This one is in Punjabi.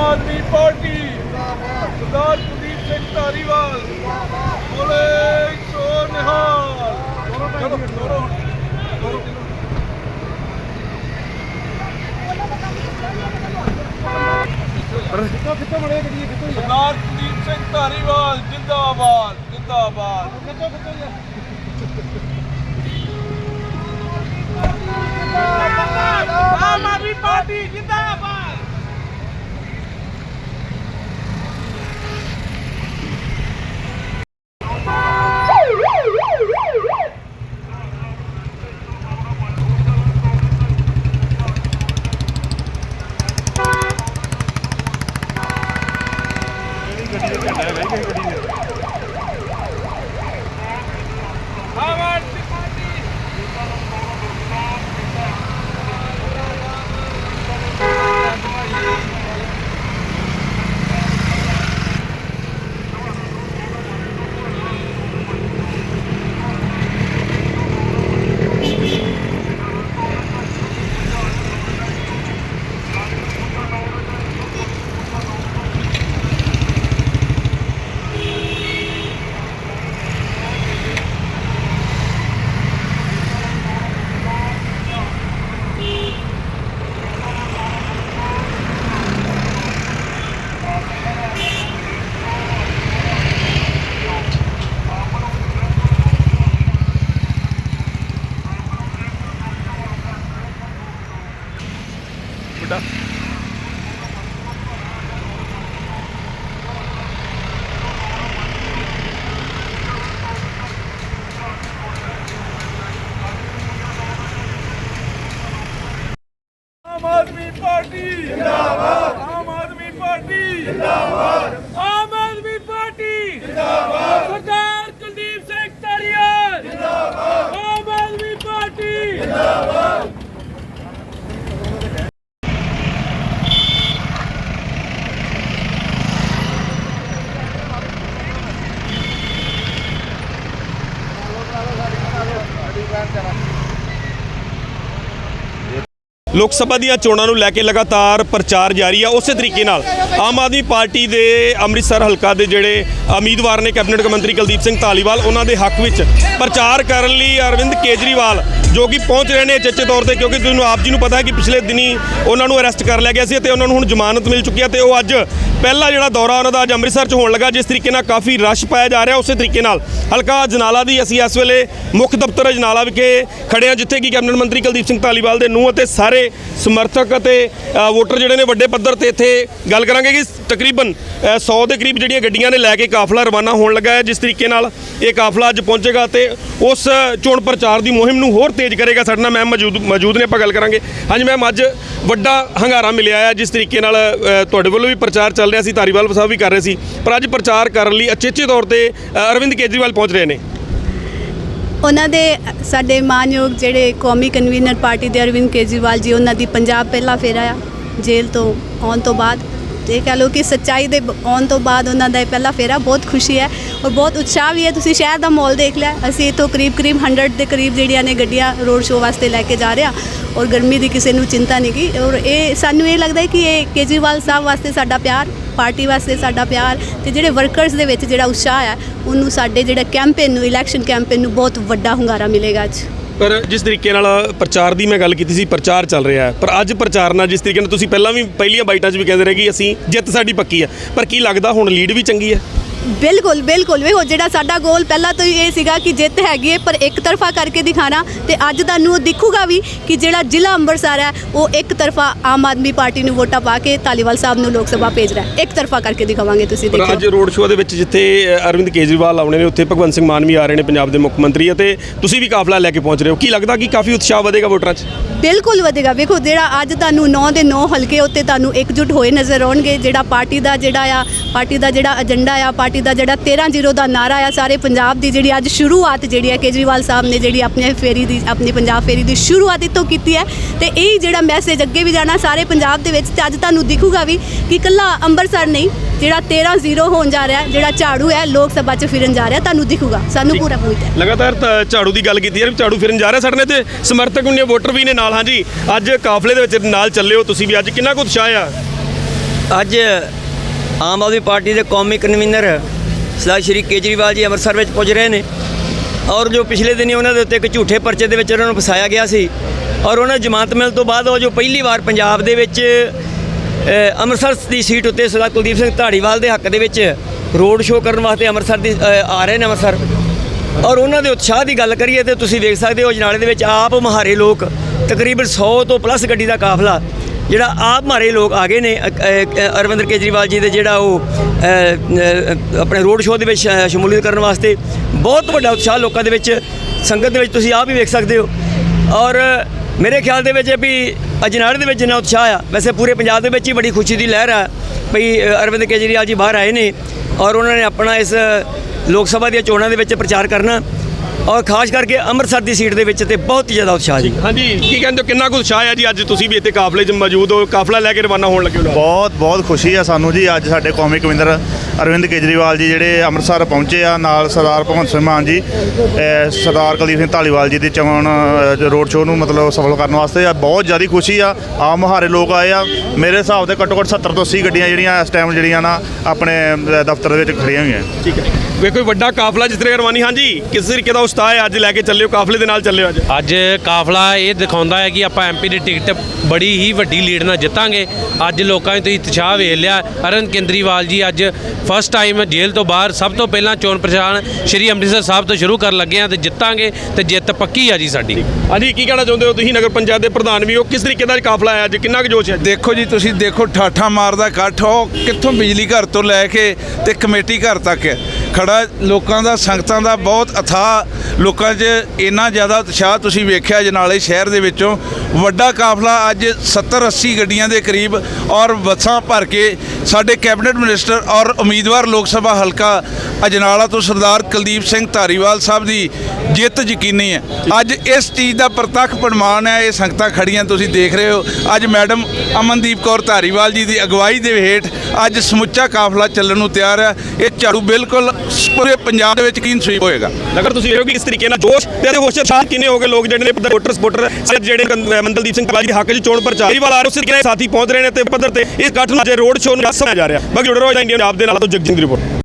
ਆਮ ਆਦਮੀ ਪਾਰਟੀ, ਸਰਦਾਰ ਕੁਲਦੀਪ ਸਿੰਘ ਧਾਰੀਵਾਲ। ਬੋਲੇ ਸੋ ਨਿਹਾਲ। ਚਲੋ ਦੋਰੋ ਕਿੱਥੋਂ ਕਿੱਥੋਂ ਬੜੇ ਗੱਡੀ ਕਿੱਥੋਂ ਸਰਦਾਰ ਕੁਲਦੀਪ ਸਿੰਘ ਧਾਰੀਵਾਲ, ਜਿੰਦਾਬਾਦ ਜਿੰਦਾਬਾਦ। ਕਿੱਥੋਂ ਕਿੱਥੋਂ ਜੀ ਆਮ ਆਦਮੀ ਪਾਰਟੀ, ਜਿੰਦਾਬਾਦ। ਆਮ ਆਮ ਆਦਮੀ ਪਾਰਟੀ ਜਿੰਦਾਬਾਦ ਆਮ ਆਦਮੀ ਪਾਰਟੀ ਜਿੰਦਾਬਾਦ ਆਮ ਆਦਮੀ ਪਾਰਟੀ ਜਿੰਦਾਬਾਦ ਸਰਦਾਰ ਕੁਲਦੀਪ ਸਿੰਘ ਧਾਰੀਵਾਲ ਜਿੰਦਾਬਾਦ ਆਮ ਆਦਮੀ ਪਾਰਟੀ ਲੋਕ ਸਭਾ ਦੀਆਂ ਚੋਣਾਂ ਨੂੰ ਲੈ ਕੇ ਲਗਾਤਾਰ ਪ੍ਰਚਾਰ ਜਾਰੀ ਆ। ਉਸੇ ਤਰੀਕੇ ਨਾਲ ਆਮ ਆਦਮੀ ਪਾਰਟੀ ਦੇ ਅੰਮ੍ਰਿਤਸਰ ਹਲਕਾ ਦੇ ਜਿਹੜੇ ਉਮੀਦਵਾਰ ਨੇ ਕੈਬਨਿਟ ਮੰਤਰੀ ਕੁਲਦੀਪ ਸਿੰਘ ਧਾਲੀਵਾਲ, ਉਹਨਾਂ ਦੇ ਹੱਕ ਵਿੱਚ ਪ੍ਰਚਾਰ ਕਰਨ ਲਈ ਅਰਵਿੰਦ ਕੇਜਰੀਵਾਲ ਜੋ ਕਿ ਪਹੁੰਚ ਰਹੇ ਨੇ ਚੇਚੇ ਤੌਰ ਤੇ ਕਿਉਂਕਿ ਤੁਹਾਨੂੰ ਆਪ ਜੀ ਨੂੰ ਪਤਾ ਹੈ ਕਿ ਪਿਛਲੇ ਦਿਨੀ ਉਹਨਾਂ ਨੂੰ ਅਰੈਸਟ ਕਰ ਲਿਆ ਗਿਆ ਸੀ ਤੇ ਉਹਨਾਂ ਨੂੰ ਹੁਣ ਜ਼ਮਾਨਤ ਮਿਲ ਚੁੱਕੀ ਹੈ ਤੇ ਉਹ ਅੱਜ ਪਹਿਲਾ ਜਿਹੜਾ ਦੌਰਾ ਉਹਨਾਂ ਦਾ ਅੱਜ ਅੰਮ੍ਰਿਤਸਰ 'ਚ ਹੋਣ ਲੱਗਾ ਜਿਸ ਤਰੀਕੇ ਨਾਲ ਕਾਫੀ ਰਸ਼ ਪਾਇਆ ਜਾ ਰਿਹਾ ਉਸੇ ਤਰੀਕੇ ਨਾਲ ਹਲਕਾ ਜਨਾਲਾ ਦੀ ਅਸੀਂ ਇਸ ਵੇਲੇ ਮੁੱਖ ਦਫ਼ਤਰ ਅਜਨਾਲਾ ਵਿਖੇ ਖੜੇ ਹਾਂ ਜਿੱਥੇ ਕਿ ਕੈਬਨਿਟ ਮੰਤਰੀ ਕੁਲਦੀਪ ਸਿੰਘ ਧਾਲੀਵਾਲ ਦੇ ਨੂੰਹ ਅਤੇ ਸਾਰੇ ਸਮਰਥਕ ਅਤੇ ਵੋਟਰ ਜਿਹੜੇ ਨੇ ਵੱਡੇ ਪੱਧਰ ਤੇ ਇੱਥੇ ਗੱਲ ਕਰਾਂਗੇ ਕਿ ਤਕਰੀਬਨ ਅ, 100 ਦੇ ਕਰੀਬ ਜਿਹੜੀਆਂ ਗੱਡੀਆਂ ਨੇ ਲੈ ਕੇ ਕਾਫਲਾ ਰਵਾਨਾ ਹੋਣ ਲੱਗਾ ਹੈ ਜਿਸ ਤਰੀਕੇ ਨਾਲ ਇਹ ਕਾਫਲਾ ਅੱਜ ਪਹੁੰਚੇਗਾ ਤੇ ਉਸ ਚੋਣ ਪ੍ਰਚਾਰ ਦੀ ਮੁਹਿੰਮ ਨੂੰ ਹੋਰ ਤੇਜ਼ ਕਰੇਗਾ। ਸਾਡੇ ਨਾਲ ਮੈਮ ਮੌਜੂਦ ਮੌਜੂਦ ਨੇ, ਆਪਾਂ ਗੱਲ ਕਰਾਂਗੇ। ਹਾਂਜੀ ਮੈਮ, ਅੱਜ ਵੱਡਾ ਹੰਗਾਰਾ ਮਿਲਿਆ ਹੈ। ਜਿਸ ਤਰੀਕੇ ਨਾਲ ਤੁਹਾਡੇ ਵੱਲੋਂ ਵੀ ਪ੍ਰਚਾਰ ਚੱਲ ਰਿਹਾ ਸੀ। ਧਾਰੀਵਾਲ ਸਾਹਿਬ ਵੀ ਕਰ ਰਹੇ ਸੀ। ਪਰ ਅੱਜ ਪ੍ਰਚਾਰ ਕਰਨ ਲਈ ਅਚੇਚੇ ਤੌਰ ਤੇ ਅਰਵਿੰਦ ਕੇਜਰੀਵਾਲ ਪਹੁੰਚ ਰਹੇ ਨੇ। ਉਹਨਾਂ ਦੇ, ਸਾਡੇ ਮਾਨਯੋਗ ਜਿਹੜੇ ਕੌਮੀ ਕਨਵੀਨਰ ਪਾਰਟੀ ਦੇ ਅਰਵਿੰਦ ਕੇਜਰੀਵਾਲ ਜੀ, ਉਹਨਾਂ ਦੀ ਪੰਜਾਬ ਪਹਿਲਾ ਫੇਰਾ ਆ ਜੇਲ੍ਹ ਤੋਂ ਆਉਣ ਤੋਂ ਬਾਅਦ। ਇਹ ਕਹਿ ਲਓ ਕਿ ਸੱਚਾਈ ਦੇ ਬ- ਆਉਣ ਤੋਂ ਬਾਅਦ ਉਹਨਾਂ ਦਾ ਇਹ ਪਹਿਲਾ ਫੇਰਾ ਬਹੁਤ ਖੁਸ਼ੀ ਹੈ ਔਰ ਬਹੁਤ ਉਤਸ਼ਾਹ ਵੀ ਹੈ। ਤੁਸੀਂ ਸ਼ਹਿਰ ਦਾ ਮਾਹੌਲ ਦੇਖ ਲਿਆ, ਅਸੀਂ ਇਥੋਂ ਕਰੀਬ ਕਰੀਬ 100 ਦੇ ਕਰੀਬ ਜਿਹੜੀਆਂ ਨੇ ਗੱਡੀਆਂ ਰੋਡ ਸ਼ੋਅ ਵਾਸਤੇ ਲੈ ਕੇ ਜਾ ਰਹੇ ਆ ਔਰ ਗਰਮੀ ਦੀ ਕਿਸੇ ਨੂੰ ਚਿੰਤਾ ਨਹੀਂ ਕੀ ਔਰ ਇਹ ਸਾਨੂੰ ਇਹ ਲੱਗਦਾ ਹੈ ਕਿ ਇਹ ਕੇਜਰੀਵਾਲ ਸਾਹਿਬ ਵਾਸਤੇ ਸਾਡਾ ਪਿਆਰ, ਪਾਰਟੀ ਵਾਸਤੇ ਸਾਡਾ ਪਿਆਰ ਤੇ ਜਿਹੜੇ ਵਰਕਰਸ ਦੇ ਵਿੱਚ ਜਿਹੜਾ ਉਤਸ਼ਾਹ ਹੈ, ਉਹਨੂੰ ਸਾਡੇ ਜਿਹੜਾ ਕੈਂਪੇਨ ਨੂੰ ਇਲੈਕਸ਼ਨ ਕੈਂਪੇਨ ਨੂੰ ਬਹੁਤ ਵੱਡਾ ਹੁੰਗਾਰਾ ਮਿਲੇਗਾ ਅੱਜ। ਪਰ ਜਿਸ ਤਰੀਕੇ ਨਾਲ ਪ੍ਰਚਾਰ ਦੀ ਮੈਂ ਗੱਲ ਕੀਤੀ ਸੀ, ਪ੍ਰਚਾਰ ਚੱਲ ਰਿਹਾ ਹੈ। ਪਰ ਅੱਜ ਪ੍ਰਚਾਰ ਨਾਲ ਜਿਸ ਤਰੀਕੇ ਨਾਲ ਤੁਸੀਂ ਪਹਿਲਾਂ ਵੀ ਪਹਿਲੀਆਂ ਬਾਈਟਾਂ 'ਚ ਵੀ ਕਹਿੰਦੇ ਰਹੇ ਕਿ ਅਸੀਂ ਜਿੱਤ ਸਾਡੀ ਪੱਕੀ ਹੈ। ਪਰ ਕੀ ਲੱਗਦਾ ਹੁਣ ਲੀਡ ਵੀ ਚੰਗੀ ਹੈ? ਬਿਲਕੁਲ ਬਿਲਕੁਲ। ਵੇਖੋ ਜਿਹੜਾ ਸਾਡਾ ਗੋਲ ਪਹਿਲਾਂ ਤੋਂ ਹੀ ਇਹ ਸੀਗਾ ਕਿ ਜਿੱਤ ਹੈਗੀ ਹੈ ਪਰ ਇੱਕ ਤਰਫਾ ਕਰਕੇ ਦਿਖਾਣਾ ਤੇ ਅੱਜ ਤੁਹਾਨੂੰ ਉਹ ਦਿਖੂਗਾ ਵੀ ਕਿ ਜਿਹੜਾ ਜ਼ਿਲ੍ਹਾ ਅੰਮ੍ਰਿਤਸਰ ਹੈ ਉਹ ਇੱਕ ਤਰਫਾ ਆਮ ਆਦਮੀ ਪਾਰਟੀ ਨੂੰ ਵੋਟਾਂ ਪਾ ਕੇ ਧਾਲੀਵਾਲ ਸਾਹਿਬ ਨੂੰ ਲੋਕ ਸਭਾ ਭੇਜ ਰਿਹਾ ਹੈ। ਇੱਕ ਤਰਫਾ ਕਰਕੇ ਦਿਖਾਵਾਂਗੇ ਤੁਸੀਂ ਪਰ ਅੱਜ ਰੋਡ ਸ਼ੋਅ ਦੇ ਵਿੱਚ ਜਿੱਥੇ ਅ, ਅਰਵਿੰਦ ਕੇਜਰੀਵਾਲ ਆਉਣੇ ਨੇ ਉੱਥੇ ਭਗਵੰਤ ਸਿੰਘ ਮਾਨ ਵੀ ਆ ਰਹੇ ਨੇ ਪੰਜਾਬ ਦੇ ਮੁੱਖ ਮੰਤਰੀ ਅਤੇ ਤੁਸੀਂ ਵੀ ਕਾਫਲਾ ਲੈ ਕੇ ਪਹੁੰਚ ਰਹੇ ਹੋ। ਕੀ ਲੱਗਦਾ ਕਿ ਕਾਫੀ ਉਤਸ਼ਾਹ ਵਧੇਗਾ ਵੋਟਰਾਂ 'ਚ? ਬਿਲਕੁਲ ਵਧੇਗਾ। ਵੇਖੋ ਜਿਹੜਾ ਅੱਜ ਤੁਹਾਨੂੰ 9 ਦੇ 9 ਹਲਕੇ ਉੱਤੇ ਤੁਹਾਨੂੰ ਇਕਜੁੱਟ ਹੋਏ ਨਜ਼ਰ ਆਉਣਗੇ ਜਿਹੜਾ ਪਾਰਟੀ ਦਾ ਜਿਹੜਾ ਆ ਪਾਰਟੀ ਦਾ ਜਿਹੜਾ ਏਜੰਡਾ ਆ ਪਾਰਟੀ ਦਾ ਜਿਹੜਾ 13-0 ਦਾ ਨਾਰਾ ਆ ਸਾਰੇ ਪੰਜਾਬ ਦੀ ਜਿਹੜੀ ਅੱਜ ਸ਼ੁਰੂਆਤ ਜਿਹੜੀ ਹੈ ਕੇਜਰੀਵਾਲ ਸਾਹਿਬ ਨੇ ਜਿਹੜੀ ਆਪਣੇ ਫੇਰੀ ਦੀ ਆਪਣੀ ਪੰਜਾਬ ਫੇਰੀ ਦੀ ਸ਼ੁਰੂਆਤ ਇੱਥੋਂ ਕੀਤੀ ਹੈ ਤੇ ਇਹ ਜਿਹੜਾ ਮੈਸੇਜ ਅੱਗੇ ਵੀ ਜਾਣਾ ਸਾਰੇ ਪੰਜਾਬ ਦੇ ਵਿੱਚ ਤੇ ਅੱਜ ਤੁਹਾਨੂੰ ਦਿਖੂਗਾ ਵੀ ਕਿ ਇਕੱਲਾ ਅੰਮ੍ਰਿਤਸਰ ਨਹੀਂ ਜਿਹੜਾ 13-0 ਹੋਣ ਜਾ ਰਿਹਾ ਜਿਹੜਾ ਝਾੜੂ ਹੈ ਲੋਕ ਸਭਾ 'ਚ ਫਿਰਨ ਜਾ ਰਿਹਾ ਤੁਹਾਨੂੰ ਦਿਖੂਗਾ। ਸਾਨੂੰ ਪੂਰਾ ਉਮੀਦ ਹੈ ਲਗਾਤਾਰ ਝਾੜੂ ਦੀ ਗੱਲ ਕੀਤੀ ਯਾਰ ਝਾੜੂ ਫਿਰਨ ਜਾ ਰਿਹਾ ਸਾਡੇ ਨੇ ਤੇ ਸਮਰਥਕ ਵੀ ਨੇ ਵੋਟਰ ਵੀ ਨੇ ਨਾਲ ਹਾਂਜੀ। ਅੱਜ ਕਾਫਲੇ ਦੇ ਵਿੱਚ ਨਾਲ ਚੱਲੇ ਹੋ ਤੁਸੀਂ ਵੀ ਅੱਜ ਕਿੰਨਾ ਕੁ ਉਤਸ਼ਾਹ ਆ? ਅੱਜ ਆਮ ਆਦਮੀ ਪਾਰਟੀ ਦੇ ਕੌਮੀ ਕਨਵੀਨਰ ਸਰਦਾਰ ਸ਼੍ਰੀ ਕੇਜਰੀਵਾਲ ਜੀ ਅੰਮ੍ਰਿਤਸਰ ਵਿੱਚ ਪੁੱਜ ਰਹੇ ਨੇ ਔਰ ਜੋ ਪਿਛਲੇ ਦਿਨੀ ਉਹਨਾਂ ਦੇ ਉੱਤੇ ਇੱਕ ਝੂਠੇ ਪਰਚੇ ਦੇ ਵਿੱਚ ਉਹਨਾਂ ਨੂੰ ਫਸਾਇਆ ਗਿਆ ਸੀ ਔਰ ਉਹਨਾਂ ਨੂੰ ਜ਼ਮਾਨਤ ਮਿਲਣ ਤੋਂ ਬਾਅਦ ਉਹ ਜੋ ਪਹਿਲੀ ਵਾਰ ਪੰਜਾਬ ਦੇ ਵਿੱਚ ਅੰਮ੍ਰਿਤਸਰ ਦੀ ਸੀਟ ਉੱਤੇ ਸਰਦਾਰ ਕੁਲਦੀਪ ਸਿੰਘ ਢਾੜੀਵਾਲ ਦੇ ਹੱਕ ਦੇ ਵਿੱਚ ਰੋਡ ਸ਼ੋਅ ਕਰਨ ਵਾਸਤੇ ਅੰਮ੍ਰਿਤਸਰ ਦੀ ਆ ਰਹੇ ਨੇ ਅੰਮ੍ਰਿਤਸਰ। ਔਰ ਉਹਨਾਂ ਦੇ ਉਤਸ਼ਾਹ ਦੀ ਗੱਲ ਕਰੀਏ ਤੇ ਤੁਸੀਂ ਵੇਖ ਸਕਦੇ ਹੋ ਅਜਨਾਲੇ ਦੇ ਵਿੱਚ ਆਪ ਮਹਾਰੇ ਲੋਕ ਤਕਰੀਬਨ 100 ਤੋਂ ਪਲੱਸ ਗੱਡੀ ਦਾ ਕਾਫਲਾ ਜਿਹੜਾ ਆਪ ਮਾਰੇ ਲੋਕ ਆ ਗਏ ਨੇ, ਅ- ਅਰਵਿੰਦਰ ਕੇਜਰੀਵਾਲ ਜੀ ਦੇ ਜਿਹੜਾ ਉਹ ਆਪਣੇ ਰੋਡ ਸ਼ੋਅ ਦੇ ਵਿੱਚ ਸ਼ਮੂਲੀਅਤ ਕਰਨ ਵਾਸਤੇ ਬਹੁਤ ਵੱਡਾ ਉਤਸ਼ਾਹ ਲੋਕਾਂ ਦੇ ਵਿੱਚ, ਸੰਗਤ ਦੇ ਵਿੱਚ ਤੁਸੀਂ ਆਪ ਹੀ ਵੇਖ ਸਕਦੇ ਹੋ। ਔਰ ਮੇਰੇ ਖਿਆਲ ਦੇ ਵਿੱਚ ਵੀ ਅਜਨਾਲੇ ਦੇ ਵਿੱਚ ਜਿੰਨਾ ਉਤਸ਼ਾਹ ਆ, ਵੈਸੇ ਪੂਰੇ ਪੰਜਾਬ ਦੇ ਵਿੱਚ ਹੀ ਬੜੀ ਖੁਸ਼ੀ ਦੀ ਲਹਿਰ ਆ ਭਈ ਅਰਵਿੰਦ ਕੇਜਰੀਵਾਲ ਜੀ ਬਾਹਰ ਆਏ ਨੇ ਔਰ ਉਹਨਾਂ ਨੇ ਆਪਣਾ ਇਸ ਲੋਕ ਸਭਾ ਦੀਆਂ ਚੋਣਾਂ ਦੇ ਵਿੱਚ ਪ੍ਰਚਾਰ ਕਰਨਾ। ਔਰ ਖਾਸ ਕਰਕੇ ਅੰਮ੍ਰਿਤਸਰ ਦੀ ਸੀਟ ਦੇ ਵਿੱਚ ਤੇ ਬਹੁਤ ਹੀ ਜ਼ਿਆਦਾ ਉਤਸ਼ਾਹ ਜੀ। ਹਾਂਜੀ ਕੀ ਕਹਿੰਦੇ ਹੋ? ਕਿੰਨਾ ਕੁ ਉਤਸ਼ਾਹ ਹੈ ਜੀ ਅੱਜ ਤੁਸੀਂ ਵੀ ਇੱਥੇ ਕਾਫਲੇ 'ਚ ਮੌਜੂਦ ਹੋ? ਕਾਫਲਾ ਲੈ ਕੇ ਰਵਾਨਾ ਹੋਣ ਲੱਗੇ ਹੋ? ਬਹੁਤ ਬਹੁਤ ਖੁਸ਼ੀ ਆ ਸਾਨੂੰ ਜੀ ਅੱਜ ਸਾਡੇ ਕੌਮੀ ਕਵਿੰਦਰ ਅਰਵਿੰਦ ਕੇਜਰੀਵਾਲ ਜੀ ਜਿਹੜੇ ਅੰਮ੍ਰਿਤਸਰ ਪਹੁੰਚੇ ਆ ਨਾਲ ਸਰਦਾਰ ਭਗਵੰਤ ਸਿੰਘ ਮਾਨ ਜੀ ਅਹ ਸਰਦਾਰ ਕੁਲਦੀਪ ਸਿੰਘ ਧਾਲੀਵਾਲ ਜੀ ਦੀ ਚੋਣ ਅਹ, ਰੋਡ ਸ਼ੋਅ ਨੂੰ ਮਤਲਬ ਸਫਲ ਕਰਨ ਵਾਸਤੇ ਆ। ਬਹੁਤ ਜ਼ਿਆਦਾ ਖੁਸ਼ੀ ਆ। ਆਮ ਮੁਹਾਰੇ ਲੋਕ ਆਏ ਆ। ਮੇਰੇ ਹਿਸਾਬ ਦੇ ਘੱਟੋ ਘੱਟ 70 ਤੋਂ 80 ਗੱਡੀਆਂ ਜਿਹੜੀਆਂ ਇਸ ਟਾਈਮ ਜਿਹੜੀਆਂ ਨਾ ਆਪਣੇ ਅਹ, ਦਫ਼ਤਰ ਦੇ ਵਿੱਚ ਖੜੀਆਂ ਹੋਈਆਂ। ਠੀਕ ਹੈ। ਵੇਖੋ ਵੱਡਾ ਕਾਫਲਾ ਜਿਸ ਤਰ੍ਹਾਂ ਰਵਾਨੀ। ਹਾਂਜੀ ਕਿਸ ਤਰੀਕੇ ਦਾ ਉਤਸ਼ਾਹ ਹੈ? ਅੱਜ ਲੈ ਕੇ ਚੱਲਿਓ ਕਾਫਲੇ ਦੇ ਨਾਲ ਚੱਲਿਓ ਅੱਜ। ਅੱਜ ਕਾਫਲਾ ਇਹ ਦਿਖਾਉਂਦਾ ਹੈ ਕਿ ਆਪਾਂ ਐਮਪੀ ਦੀ ਟਿਕਟ ਬੜੀ ਹੀ ਵੱਡੀ ਲੀਡ ਨਾਲ ਜਿੱਤਾਂਗੇ। ਅੱਜ ਲੋਕਾਂ ਨੇ ਤੁਸੀਂ ਉਤਸ਼ਾਹ ਵੇਖ ਲਿਆ। ਅਰਨ ਕੇਂਦਰੀਵਾਲ ਜੀ ਅੱਜ ਫਸਟ ਟਾਈਮ ਜੇਲ੍ਹ ਤੋਂ ਬਾਹਰ ਸਭ ਤੋਂ ਪਹਿਲਾਂ ਚੋਣ ਪ੍ਰਚਾਰ ਸ਼੍ਰੀ ਅੰਮ੍ਰਿਤਸਰ ਸਾਹਿਬ ਤੋਂ ਸ਼ੁਰੂ ਕਰਨ ਲੱਗੇ ਆ ਤੇ ਜਿੱਤਾਂਗੇ ਤੇ ਜਿੱਤ ਪੱਕੀ ਆ ਜੀ ਸਾਡੀ। ਹਾਂਜੀ ਕੀ ਕਹਿਣਾ ਚਾਹੁੰਦੇ ਹੋ ਤੁਸੀਂ? ਨਗਰ ਪੰਚਾਇਤ ਦੇ ਪ੍ਰਧਾਨ ਵੀ ਹੋ ਕਿਸ ਤਰੀਕੇ ਦਾ ਕਾਫਲਾ ਹੈ ਅੱਜ? ਕਿੰਨਾ ਕੁ ਜੋਸ਼ ਹੈ? ਦੇਖੋ ਜੀ ਤੁਸੀਂ ਦੇਖੋ ਠਾਠਾ ਮਾਰਦਾ ਇਕੱਠ ਉਹ ਕਿੱਥੋਂ ਬਿਜਲੀ ਘਰ ਤੋਂ ਲੈ ਕੇ ਤੇ ਕਮੇਟੀ ਘਰ ਤੱਕ ਹੈ। ਖੜਾ ਲੋਕਾਂ ਦਾ, ਸੰਗਤਾਂ ਦਾ ਬਹੁਤ ਅਥਾਹ ਲੋਕਾਂ 'ਚ ਇੰਨਾ ਜ਼ਿਆਦਾ ਉਤਸ਼ਾਹ ਤੁਸੀਂ ਵੇਖਿਆ ਜਨਾਲੇ ਸ਼ਹਿਰ ਦੇ ਵਿੱਚੋਂ। ਵੱਡਾ ਕਾਫਲਾ ਅੱਜ 70 80 ਗੱਡੀਆਂ ਦੇ ਕਰੀਬ ਔਰ ਬੱਸਾਂ ਭਰ ਕੇ ਸਾਡੇ ਕੈਬਨਿਟ ਮਿਨਿਸਟਰ ਔਰ ਉਮੀਦਵਾਰ ਲੋਕ ਸਭਾ ਹਲਕਾ ਅਜਨਾਲਾ ਤੋਂ ਸਰਦਾਰ ਕੁਲਦੀਪ ਸਿੰਘ ਧਾਰੀਵਾਲ ਸਾਹਿਬ ਦੀ ਜਿੱਤ ਯਕੀਨੀ ਹੈ। ਅੱਜ ਇਸ ਚੀਜ਼ ਦਾ ਪ੍ਰਤੱਖ ਪ੍ਰਮਾਣ ਹੈ, ਇਹ ਸੰਗਤਾਂ ਖੜੀਆਂ ਤੁਸੀਂ ਦੇਖ ਰਹੇ ਹੋ। ਅੱਜ ਮੈਡਮ ਅਮਨਦੀਪ ਕੌਰ ਧਾਰੀਵਾਲ ਜੀ ਦੀ ਅਗਵਾਈ ਦੇ ਹੇਠ ਅੱਜ ਸਮੁੱਚਾ ਕਾਫਲਾ ਚੱਲਣ ਨੂੰ ਤਿਆਰ ਹੈ। ਇਹ ਝਾੜੂ ਬਿਲਕੁਲ ਪੂਰੇ ਪੰਜਾਬ ਦੇ ਵਿੱਚ ਕੀਨ ਸਵੀਪ ਹੋਏਗਾ। ਨਗਰ, ਤੁਸੀਂ ਵੇਖੋ ਕਿ ਇਸ ਤਰੀਕੇ ਨਾਲ ਜੋਸ਼ ਤੇ ਹੋਸ਼ ਉਤਸ਼ਾਹ ਕਿੰਨੇ ਹੋ ਗਏ ਲੋਕ ਜਿਹੜੇ ਨੇ ਵੋਟਰ ਸਪੋਰਟਰ ਜਿਹੜੇ ਕੰ- ਮੰਦਲਦੀਪ ਸਿੰਘ ਕਲਾਜੀ ਹੱਕ 'ਚ ਚੋਣ ਪ੍ਰਚਾਰ। ਵਾਲਾ ਆ ਉਸ ਤਰੀਕੇ ਨਾਲ ਸਾਥੀ ਪਹੁੰਚ ਰਹੇ ਨੇ ਤੇ ਪੱਧਰ ਤੇ ਇਸ ਇਕੱਠ ਨੂੰ ਅੱਜ ਰੋਡ ਸ਼ੋਅ ਨੂੰ ਦੱਸਿਆ ਜਾ ਰਿਹਾ। ਬਾਕੀ ਜੁੜੇ ਰਹੋ ਇੰਡੀਅਨ ਪੰਜਾਬ ਦੇ ਨਾਲ ਤੋਂ ਜਗਜਿੰਦ ਰਿਪੋਰਟ